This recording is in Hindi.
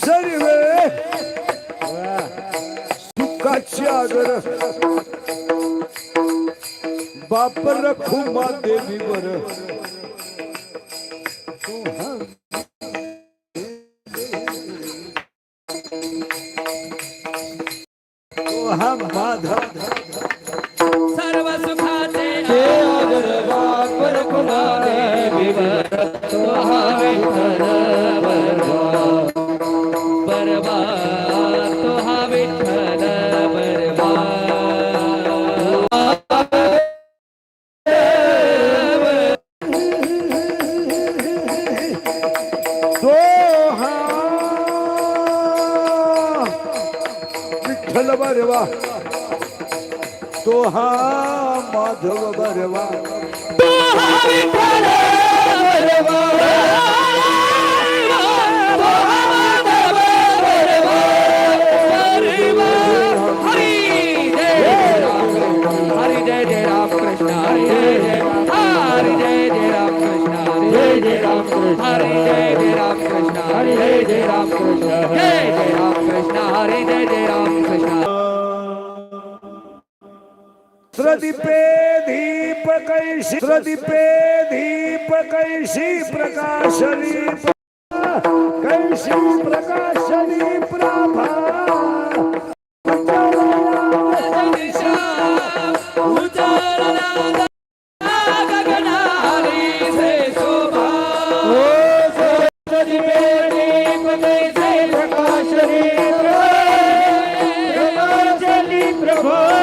सर्वे सुखाची आदर बाप रखुमा देवी वर हम माधव सर्व सुखाचे हे अगर वापर कुमारे विठ्ठल बरवा तो हा माधव बरवा जय राम हरी जय जय। राम कृष्ण हरी जय जय राम कृष्ण जय जय राम कृष्ण हरी जय जय प्रदीपे दीप कैसी प्रदीपे दीप कैशी प्रकाशनी कैशी प्रकाशनी प्रभा प्रभा